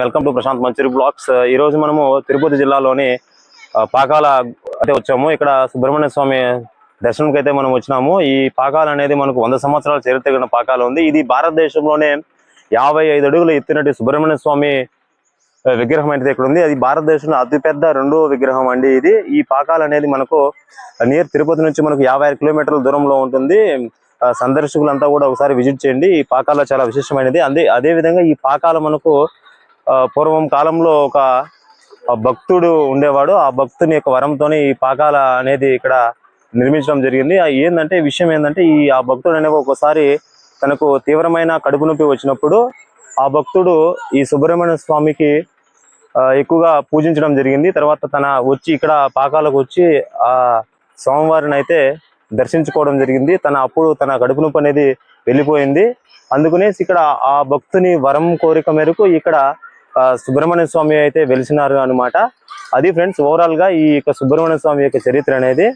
Welcome to Prashant Manchiri blogs. ఈ రోజు మనము తిరుపతి జిల్లాలోని పాకాల అయితే వచ్చాము. ఇక్కడ సుబ్రహ్మణ్య స్వామి దర్శనంకి అయితే మనం వచ్చినాము. ఈ పాకాల అనేది మనకు వంద సంవత్సరాల చరిత్ర కలిగిన పాకాల ఉంది. ఇది భారతదేశంలోనే యాభై ఐదు అడుగులు ఎత్తినట్టు సుబ్రహ్మణ్య స్వామి విగ్రహం అయితే ఇక్కడ ఉంది. అది భారతదేశంలో అతిపెద్ద రెండో విగ్రహం అండి ఇది. ఈ పాకాల అనేది మనకు నియర్ తిరుపతి నుంచి మనకు యాభై కిలోమీటర్ల దూరంలో ఉంటుంది. సందర్శకులంతా కూడా ఒకసారి విజిట్ చేయండి. ఈ పాకాల చాలా విశేషమైనది. అదే అదే విధంగా ఈ పాకాల మనకు పూర్వం కాలంలో ఒక భక్తుడు ఉండేవాడు. ఆ భక్తుని యొక్క వరంతోనే ఈ పాకాల అనేది ఇక్కడ నిర్మించడం జరిగింది. ఏంటంటే విషయం ఏంటంటే ఈ ఆ భక్తుడు అనేది ఒకసారి తనకు తీవ్రమైన కడుపు నొప్పి వచ్చినప్పుడు ఆ భక్తుడు ఈ సుబ్రహ్మణ్య స్వామికి ఎక్కువగా పూజించడం జరిగింది. తర్వాత తన వచ్చి ఇక్కడ పాకాలకు వచ్చి ఆ స్వామివారిని అయితే దర్శించుకోవడం జరిగింది. తన అప్పుడు తన కడుపు నొప్పి అనేది వెళ్ళిపోయింది. అందుకనేసి ఇక్కడ ఆ భక్తుని వరం కోరిక మేరకు ఇక్కడ సుబ్రహ్మణ్య స్వామి అయితే వెలిసినారు అన్నమాట. అది ఫ్రెండ్స్ ఓవరాల్గా ఈ యొక్క సుబ్రహ్మణ్య స్వామి యొక్క చరిత్ర అనేది.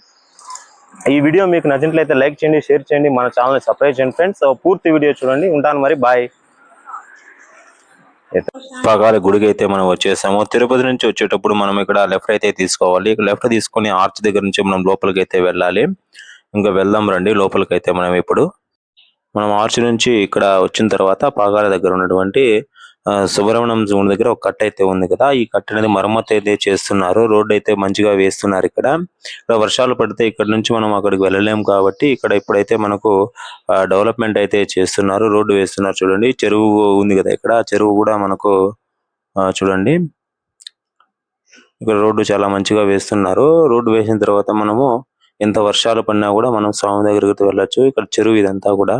ఈ వీడియో మీకు నచ్చినట్లయితే లైక్ చేయండి షేర్ చేయండి మన ఛానల్ సబ్స్క్రైబ్ చేయండి ఫ్రెండ్స్. పూర్తి వీడియో చూడండి. ఉంటాను మరి. బాయ్ ప్రకార గుడికి అయితే మనం వచ్చేసాము. తిరుపతి నుంచి వచ్చేటప్పుడు మనం ఇక్కడ లెఫ్ట్ అయితే తీసుకోవాలి. లెఫ్ట్ తీసుకొని ఆర్చ్ దగ్గర నుంచి మనం లోపలికి అయితే వెళ్ళాలి. ఇంకా వెళ్దాం రండి. లోపలికి అయితే మనం ఇప్పుడు. మనం ఆర్చ్ నుంచి ఇక్కడ వచ్చిన తర్వాత పాగాల దగ్గర ఉన్నటువంటి సుబ్రహ్మణ్యం జోన్ దగ్గర ఒక కట్ అయితే ఉంది కదా. ఈ కట్ట అనేది మరమ్మతు అయితే చేస్తున్నారు. రోడ్ అయితే మంచిగా వేస్తున్నారు ఇక్కడ. వర్షాలు పడితే ఇక్కడ నుంచి మనం అక్కడికి వెళ్ళలేం కాబట్టి ఇక్కడ ఇప్పుడైతే మనకు డెవలప్మెంట్ అయితే చేస్తున్నారు. రోడ్డు వేస్తున్నారు చూడండి. చెరువు ఉంది కదా ఇక్కడ. చెరువు కూడా మనకు ఆ, చూడండి. ఇక్కడ రోడ్డు చాలా మంచిగా వేస్తున్నారు. రోడ్డు వేసిన తర్వాత మనము ఎంత వర్షాలు పడినా కూడా మనం స్వామి దగ్గరికి వెళ్ళొచ్చు. ఇక్కడ చెరువు ఇదంతా కూడా.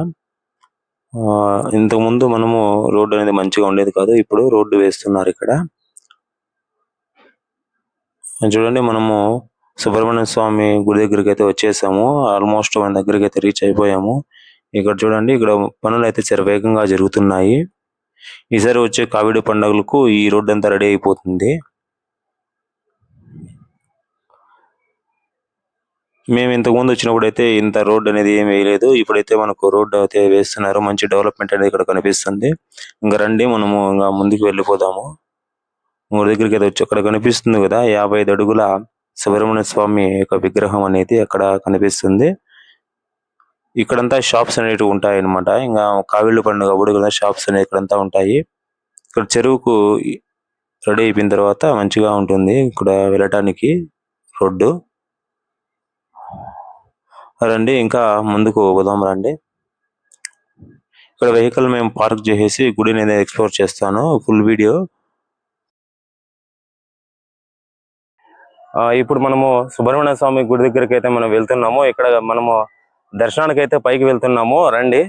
ఆ, ఇంతకు ముందు మనము రోడ్డు అనేది మంచిగా ఉండేది కాదు ఇప్పుడు రోడ్డు వేస్తున్నారు ఇక్కడ. చూడండి మనము సుబ్రహ్మణ్య స్వామి గుడి దగ్గరికి అయితే వచ్చేసాము. ఆల్మోస్ట్ మన దగ్గరికి అయితే రీచ్ అయిపోయాము. ఇక్కడ చూడండి ఇక్కడ పనులు అయితే చాలా వేగంగా జరుగుతున్నాయి. ఈసారి వచ్చే కావిడి పండుగలకు ఈ రోడ్డు అంతా రెడీ అయిపోతుంది. మేము ఇంతకు ముందు వచ్చినప్పుడు అయితే ఇంత రోడ్ అనేది ఏం వేయలేదు. ఇప్పుడైతే మనకు రోడ్ అయితే వేస్తున్నారు. మంచి డెవలప్మెంట్ అనేది ఇక్కడ కనిపిస్తుంది. ఇంకా రండి మనము ఇంకా ముందుకు వెళ్ళిపోదాము. మూడు దగ్గరికి అయితే వచ్చి అక్కడ కనిపిస్తుంది కదా యాభై ఐదు అడుగుల సుబ్రహ్మణ్య స్వామి యొక్క విగ్రహం అనేది అక్కడ కనిపిస్తుంది. ఇక్కడంతా షాప్స్ అనేవి ఉంటాయి అన్నమాట ఇంకా కావిళ్ళు పండుగ అప్పుడు కదా షాప్స్ అనేవి ఇక్కడంతా ఉంటాయి. ఇక్కడ చెరువుకు రెడీ అయిపోయిన తర్వాత మంచిగా ఉంటుంది. ఇక్కడ వెళ్ళటానికి రోడ్డు. రండి ఇంకా ముందుకు పోదాం రండి. ఇక్కడ వెహికల్ మేము పార్క్ చేసేసి గుడిని నేను ఎక్స్ప్లోర్ చేస్తాను ఫుల్ వీడియో ఆ, ఇప్పుడు మనము సుబ్రహ్మణ్య స్వామి గుడి దగ్గరికి అయితే మనం వెళ్తున్నాము. ఇక్కడ మనము దర్శనానికి అయితే పైకి వెళ్తున్నాము. రండి.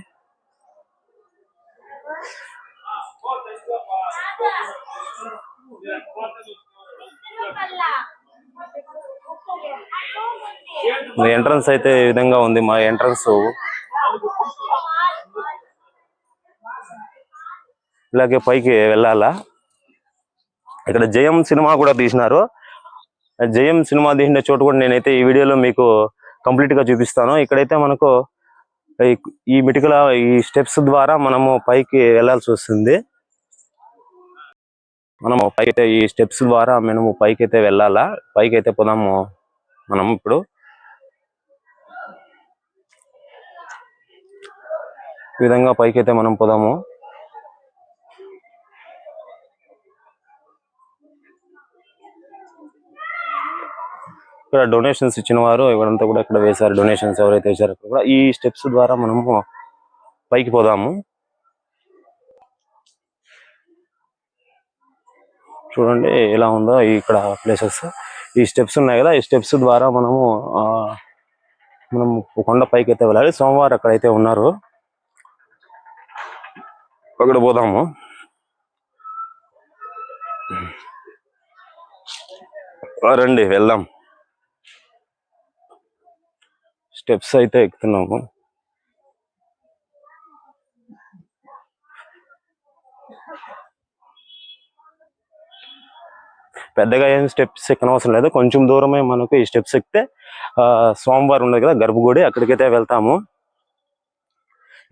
ఎంట్రన్స్ అయితే ఈ విధంగా ఉంది. మా ఎంట్రన్స్ ఇలాగే పైకి వెళ్ళాలా? ఇక్కడ జయం సినిమా కూడా తీసినారు. జయం సినిమా తీసిన చోటు కూడా నేనైతే ఈ వీడియోలో మీకు కంప్లీట్గా చూపిస్తాను. ఇక్కడైతే మనకు ఈ- ఈ మిటికల ఈ స్టెప్స్ ద్వారా మనము పైకి వెళ్ళాల్సి వస్తుంది. మనము పైకి ఈ స్టెప్స్ ద్వారా మనము పైకి అయితే వెళ్ళాలా? పైకి అయితే పోదాము మనం ఇప్పుడు. ఈ విధంగా పైకి అయితే మనం పోదాము. ఇక్కడ డొనేషన్స్ ఇచ్చిన వారు ఎవరంతా కూడా ఇక్కడ వేశారు డొనేషన్స్ ఎవరైతే వేశారో కూడా. ఈ స్టెప్స్ ద్వారా మనము పైకి పోదాము. చూడండి ఎలా ఉందో ఇక్కడ ప్లేసెస్ ఈ స్టెప్స్ ఉన్నాయి కదా ఈ స్టెప్స్ ద్వారా మనము ఆ మనం కొండ పైకి అయితే వెళ్ళాలి. సోమవారం అక్కడైతే ఉన్నారు. అక్కడ పోదాము. రండి వెళ్దాం. స్టెప్స్ అయితే ఎక్కుతున్నాము. పెద్దగా ఏం స్టెప్స్ ఎక్కనవసరం లేదు. కొంచెం దూరమే మనకు ఈ స్టెప్స్ ఎక్కితే సోమవారం ఉండదు కదా గర్భగుడి అక్కడికైతే వెళ్తాము.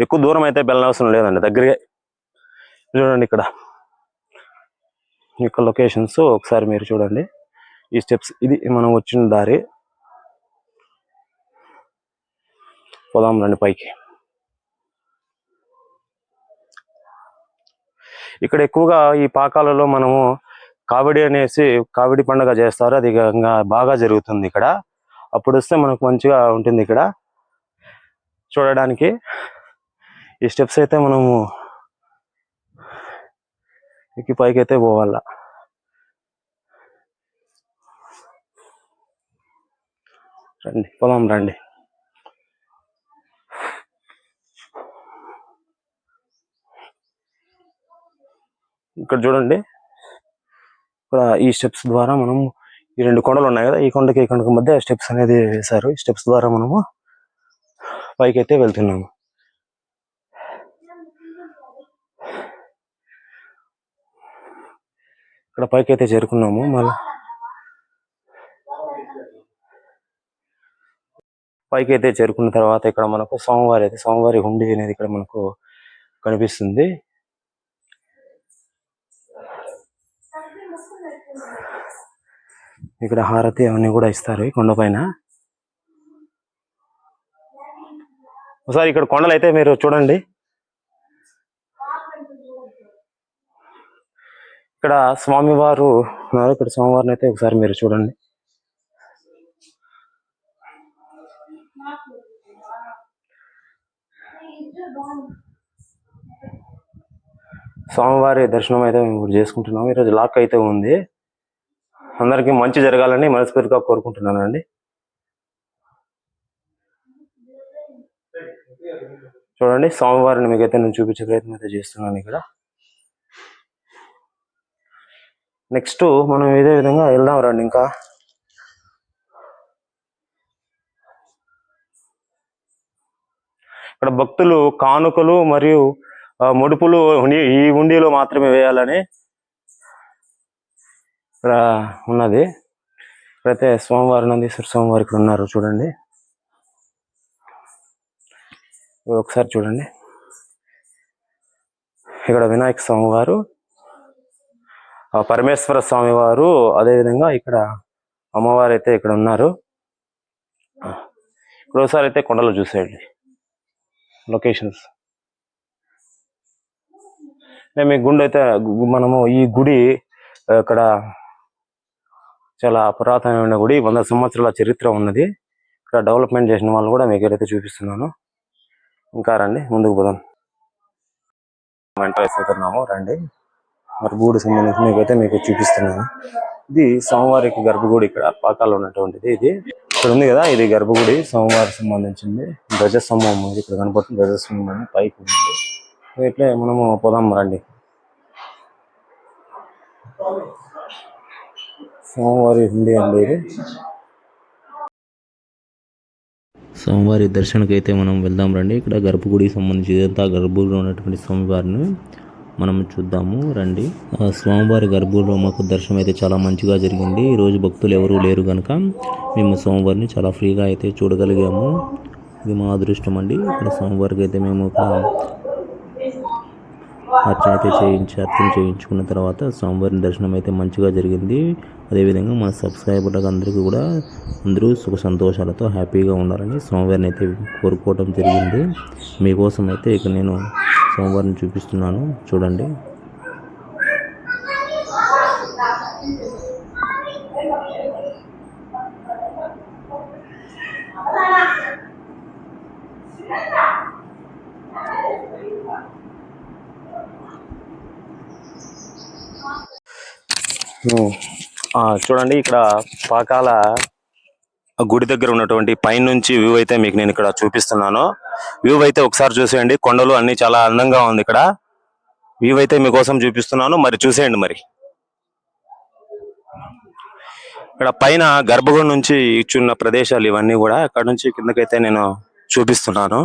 ఎక్కువ దూరం అయితే వెళ్ళనవసరం లేదండి. దగ్గరగా చూడండి ఇక్కడ. యొక్క లొకేషన్స్ ఒకసారి మీరు చూడండి. ఈ స్టెప్స్ ఇది మనం వచ్చిన దారి. పోదాం రండి పైకి. ఇక్కడ ఎక్కువగా ఈ పాకాలలో మనము కావిడి అనేసి కావిడి పండుగ చేస్తారు. అది ఇంకా బాగా జరుగుతుంది ఇక్కడ. అప్పుడు వస్తే మనకు మంచిగా ఉంటుంది ఇక్కడ. చూడడానికి ఈ స్టెప్స్ అయితే మనము ఎక్కి పైకి అయితే పోవాల. రండి పొలం రండి. ఇక్కడ చూడండి. ఇక్కడ ఈ స్టెప్స్ ద్వారా మనం ఈ రెండు కొండలు ఉన్నాయి కదా ఈ కొండకి ఈ కొండకి మధ్య స్టెప్స్ అనేది వేశారు. ఈ స్టెప్స్ ద్వారా మనము పైకి అయితే వెళ్తున్నాము. ఇక్కడ పైకి అయితే చేరుకున్నాము. మళ్ళీ పైకి అయితే చేరుకున్న తర్వాత ఇక్కడ మనకు సోమవారి అయితే సోమవారి హుండీ అనేది ఇక్కడ మనకు కనిపిస్తుంది. ఇక్కడ హారతి అవన్నీ కూడా ఇస్తారు ఈ కొండ పైన. ఒకసారి ఇక్కడ కొండలు అయితే మీరు చూడండి. ఇక్కడ స్వామివారు ఉన్నారు. ఇక్కడ స్వామివారిని అయితే ఒకసారి మీరు చూడండి. స్వామివారి దర్శనం అయితే మేము ఇప్పుడు చేసుకుంటున్నాం. ఈరోజు లాక్ అయితే ఉంది. అందరికీ మంచి జరగాలని మనస్ఫూర్తిగా కోరుకుంటున్నాను అండి చూడండి స్వామివారిని మీకైతే నేను చూపించే ప్రయత్నం అయితే చేస్తున్నాను ఇక్కడ. నెక్స్ట్ మనం ఇదే విధంగా వెళ్దాం రండి ఇంకా. ఇక్కడ భక్తులు కానుకలు మరియు ముడుపులు ఈ హుండీలో మాత్రమే వేయాలని ఇక్కడ ఉన్నది. ఇక్కడైతే సోమవారి నందీశ్వర స్వామివారి ఇక్కడ ఉన్నారు చూడండి. ఒకసారి చూడండి. ఇక్కడ వినాయక స్వామివారు పరమేశ్వర స్వామి వారు అదేవిధంగా ఇక్కడ అమ్మవారు అయితే ఇక్కడ ఉన్నారు. ఇప్పుడు ఒకసారి అయితే కొండలు చూసేయండి. లొకేషన్స్. మేము ఈ గుండె అయితే మనము ఈ గుడి ఇక్కడ చాలా పురాతనమైన గుడి వంద సంవత్సరాల చరిత్ర ఉన్నది. ఇక్కడ డెవలప్మెంట్ చేసిన వాళ్ళు కూడా మీకు ఏదైతే చూపిస్తున్నాను ఇంకా రండి ముందుకు పోదాం. ఎంటర్ రండి. గర్భగుడి సంబంధించి మీకైతే మీకు చూపిస్తున్నాను. ఇది సోమవారికి గర్భగుడి ఇక్కడ పాకాలో ఉన్నటువంటిది. ఇది ఇక్కడ ఉంది కదా ఇది గర్భగుడి సోమవారికి సంబంధించింది. ధ్వజస్తంభం ఉంది ఇక్కడ కనపడుతుంది ధ్వజస్తంభం పైకి ఉంది. ఇట్లే మనము పోదాం రండి. సోమవారి హుండీ అండి ఇది. స్వామివారి దర్శనకైతే అయితే మనం వెళ్దాం రండి. ఇక్కడ గర్భగుడికి సంబంధించి ఇదంతా గర్భగుడిలో ఉన్నటువంటి స్వామివారిని. మనం చూద్దాము రండి. ఆ స్వామివారి గర్భగుడిలో మాకు దర్శనం అయితే చాలా మంచిగా జరిగింది. ఈరోజు రోజు భక్తులు ఎవరూ లేరు కనుక మేము స్వామివారిని చాలా ఫ్రీగా అయితే చూడగలిగాము. ఇది మా అదృష్టం అండి. ఇక్కడ స్వామివారికి అయితే మేము ఒక అర్చన అయితే చేయించి అర్చన చేయించుకున్న తర్వాత స్వామివారిని దర్శనం అయితే మంచిగా జరిగింది. అదేవిధంగా మా సబ్స్క్రైబర్లకు అందరికీ కూడా అందరూ సుఖ సంతోషాలతో హ్యాపీగా ఉండాలని సోమవారం అయితే కోరుకోవడం జరిగింది. మీకోసం అయితే ఇక నేను సోమవారం చూపిస్తున్నాను. చూడండి. ఉమ్. చూడండి ఇక్కడ పాకాల గుడి దగ్గర ఉన్నటువంటి పైనుంచి వ్యూ అయితే మీకు నేను ఇక్కడ చూపిస్తున్నాను. వ్యూ అయితే ఒకసారి చూసేయండి. కొండలు అన్ని చాలా అందంగా ఉంది ఇక్కడ. వ్యూ అయితే మీకోసం చూపిస్తున్నాను. మరి చూసేయండి మరి. ఇక్కడ పైన గర్భగుడి నుంచి ఇచ్చున్న ప్రదేశాలు ఇవన్నీ కూడా అక్కడ నుంచి కిందకైతే నేను చూపిస్తున్నాను.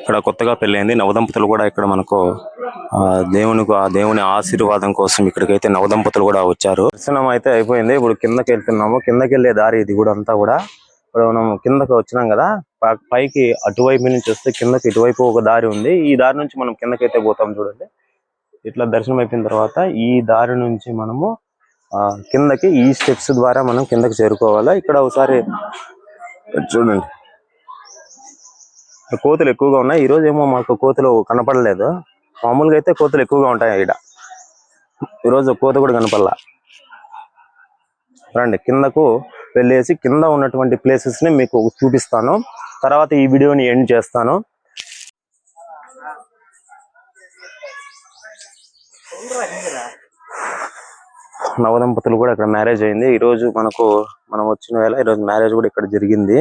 ఇక్కడ కొత్తగా పెళ్ళైంది. నవదంపతులు కూడా ఇక్కడ మనకు దేవునికి ఆ దేవుని ఆశీర్వాదం కోసం ఇక్కడికైతే నవదంపతులు కూడా వచ్చారు. దర్శనం అయితే అయిపోయింది. ఇప్పుడు కిందకి వెళ్తున్నాము. కిందకి వెళ్ళే దారి ఇది కూడా అంతా కూడా. ఇప్పుడు మనం కిందకి వచ్చినాం కదా పైకి అటువైపు నుంచి వస్తే కిందకి ఇటువైపు ఒక దారి ఉంది. ఈ దారి నుంచి మనం కిందకైతే పోతాం చూడండి. ఇట్లా దర్శనం అయిపోయిన తర్వాత ఈ దారి నుంచి మనము ఆ, కిందకి ఈ స్టెప్స్ ద్వారా మనం కిందకి చేరుకోవాలా. ఇక్కడ ఒకసారి చూడండి. కోతులు ఎక్కువగా ఉన్నాయి. ఈ రోజు ఏమో మాకు కోతులు కనపడలేదు. మామూలుగా అయితే కోతులు ఎక్కువగా ఉంటాయి ఇక్కడ. ఈరోజు కోత కూడా కనపడలా. రండి కిందకు వెళ్ళేసి కింద ఉన్నటువంటి ప్లేసెస్ని మీకు చూపిస్తాను. తర్వాత ఈ వీడియోని ఎండ్ చేస్తాను. నవదంపతులు కూడా ఇక్కడ మ్యారేజ్ అయింది. ఈరోజు మనకు మనం వచ్చిన వేళ ఈ రోజు మ్యారేజ్ కూడా ఇక్కడ జరిగింది.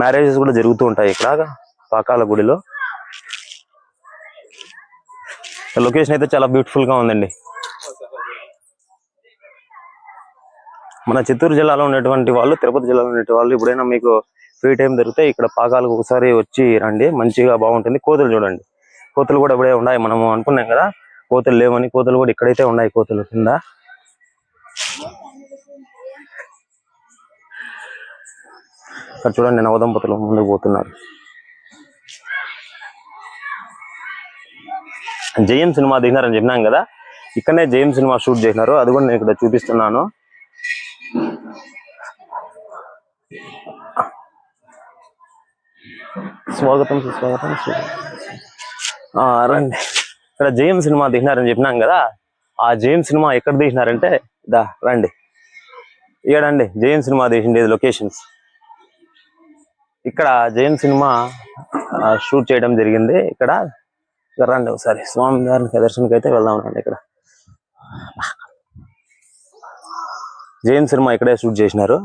మ్యారేజెస్ కూడా జరుగుతూ ఉంటాయి ఇక్కడ పాకాల గుడిలో. లొకేషన్ అయితే చాలా బ్యూటిఫుల్గా ఉందండి. మన చిత్తూరు జిల్లాలో ఉన్నటువంటి వాళ్ళు తిరుపతి జిల్లాలో ఉన్నటువంటి వాళ్ళు ఇప్పుడైనా మీకు ఫ్రీ టైం దొరికితే ఇక్కడ పాకాలకు ఒకసారి వచ్చి రండి మంచిగా బాగుంటుంది. కోతులు చూడండి. కోతులు కూడా ఇప్పుడే ఉన్నాయి మనము అనుకున్నాం కదా. కోతులు లేవని కోతులు కూడా ఇక్కడైతే ఉన్నాయి కోతులు కింద. ఇక్కడ చూడండి నవదంపతులు ముందుకు పోతున్నారు. జయం సినిమా దిగినారని చెప్పినాం కదా ఇక్కడనే జయం సినిమా షూట్ చేసినారు. అది కూడా నేను ఇక్కడ చూపిస్తున్నాను. స్వాగతం సుస్వాగతం ఆ, రండి. ఇక్కడ జయం సినిమా దిగినారని చెప్పినాం కదా ఆ జయం సినిమా ఎక్కడ తీసినారంటే దా రండి. ఏడండి జయం సినిమా తీసిండేది లొకేషన్స్. ఇక్కడ జైన్ సినిమా షూట్ చేయడం జరిగింది. ఇక్కడ రండి ఒకసారి. స్వామి గారికి దర్శనకి అయితే వెళ్దాం రండి ఇక్కడ. జైన్ సినిమా ఇక్కడే షూట్ చేసినారు.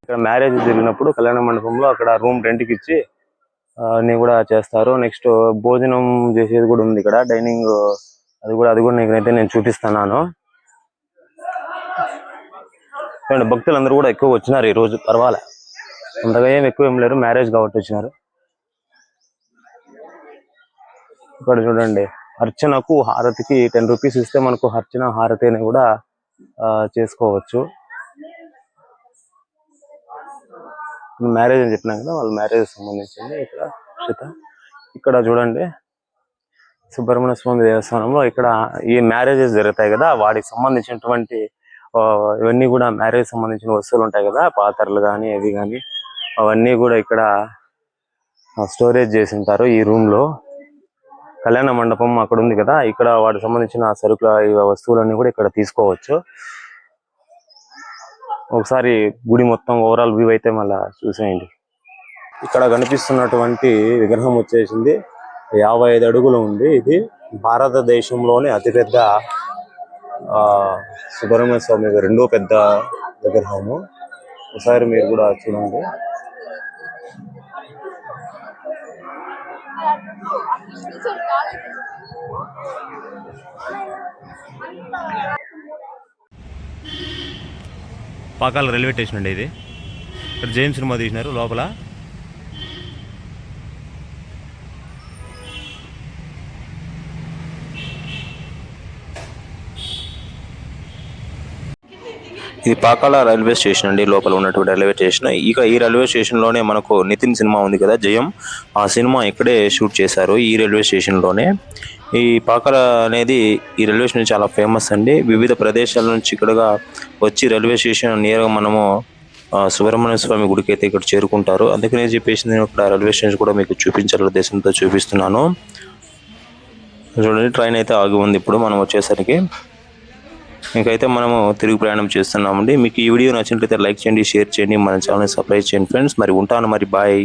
ఇక్కడ మ్యారేజ్ జరిగినప్పుడు కళ్యాణ మండపంలో అక్కడ రూమ్ రెంట్కి ఇచ్చి అన్ని కూడా చేస్తారు. నెక్స్ట్ భోజనం చేసేది కూడా ఉంది ఇక్కడ. డైనింగ్ అది కూడా అది కూడా నేనైతే నేను చూపిస్తున్నాను. చూడండి భక్తులందరూ కూడా ఎక్కువ వచ్చినారు ఈ రోజు పర్వాలే. అంతగా ఏం ఎక్కువ ఏం లేరు మ్యారేజ్ కాబట్టి వచ్చినారు. ఇక్కడ చూడండి అర్చనకు హారతికి టెన్ రూపీస్ ఇస్తే మనకు అర్చన హారతి అని కూడా చేసుకోవచ్చు. మ్యారేజ్ అని చెప్పినాం కదా వాళ్ళ మ్యారేజ్ సంబంధించింది ఇక్కడ ఇక్కడ చూడండి సుబ్రహ్మణ్య స్వామి దేవస్థానంలో ఇక్కడ ఈ మ్యారేజెస్ జరుగుతాయి కదా వాటికి సంబంధించినటువంటి ఇవన్నీ కూడా మ్యారేజ్ సంబంధించిన వస్తువులు ఉంటాయి కదా పాత్రలు కానీ అవి కానీ అవన్నీ కూడా ఇక్కడ స్టోరేజ్ చేసి ఉంటారు ఈ రూమ్లో. కళ్యాణ మండపం అక్కడ ఉంది కదా ఇక్కడ వాటికి సంబంధించిన సరుకుల వస్తువులన్నీ కూడా ఇక్కడ తీసుకోవచ్చు. ఒకసారి గుడి మొత్తం ఓవరాల్ వ్యూ అయితే మళ్ళీ చూసేయండి. ఇక్కడ కనిపిస్తున్నటువంటి విగ్రహం వచ్చేసింది. యాభై ఐదు అడుగులు ఉంది ఇది. భారతదేశంలోనే అతిపెద్ద సుబ్రహ్మణ్య స్వామి రెండో పెద్ద విగ్రహము. ఒకసారి మీరు కూడా చూడండి. పాకాల రైల్వే స్టేషన్ అండి ఇది. ఇక్కడ జేమ్స్ సినిమా తీసినారు లోపల. ఇది పాకాల రైల్వే స్టేషన్ అండి. లోపల ఉన్నటువంటి రైల్వే స్టేషన్. ఇక ఈ రైల్వే స్టేషన్లోనే మనకు నితిన్ సినిమా ఉంది కదా జయం. ఆ సినిమా ఇక్కడే షూట్ చేశారు ఈ రైల్వే స్టేషన్లోనే. ఈ పాకాల అనేది ఈ రైల్వే స్టేషన్ చాలా ఫేమస్ అండి. వివిధ ప్రదేశాల నుంచి ఇక్కడగా వచ్చి రైల్వే స్టేషన్ నేరుగా మనము సుబ్రహ్మణ్య స్వామి గుడికి అయితే ఇక్కడ చేరుకుంటారు. అందుకనే చెప్పేసి నేను ఇక్కడ రైల్వే స్టేషన్ కూడా మీకు చూపించాలి ఉద్దేశంతో చూపిస్తున్నాను. చూడండి ట్రైన్ అయితే ఆగి ఉంది ఇప్పుడు మనం వచ్చేసరికి. ఇంకైతే మనము తిరుగు ప్రయాణం చేస్తున్నామండి. మీకు ఈ వీడియో నచ్చినట్లయితే లైక్ చేయండి షేర్ చేయండి మన ఛానల్ సబ్స్క్రైబ్ చేయండి ఫ్రెండ్స్. మరి ఉంటాను మరి బాయ్.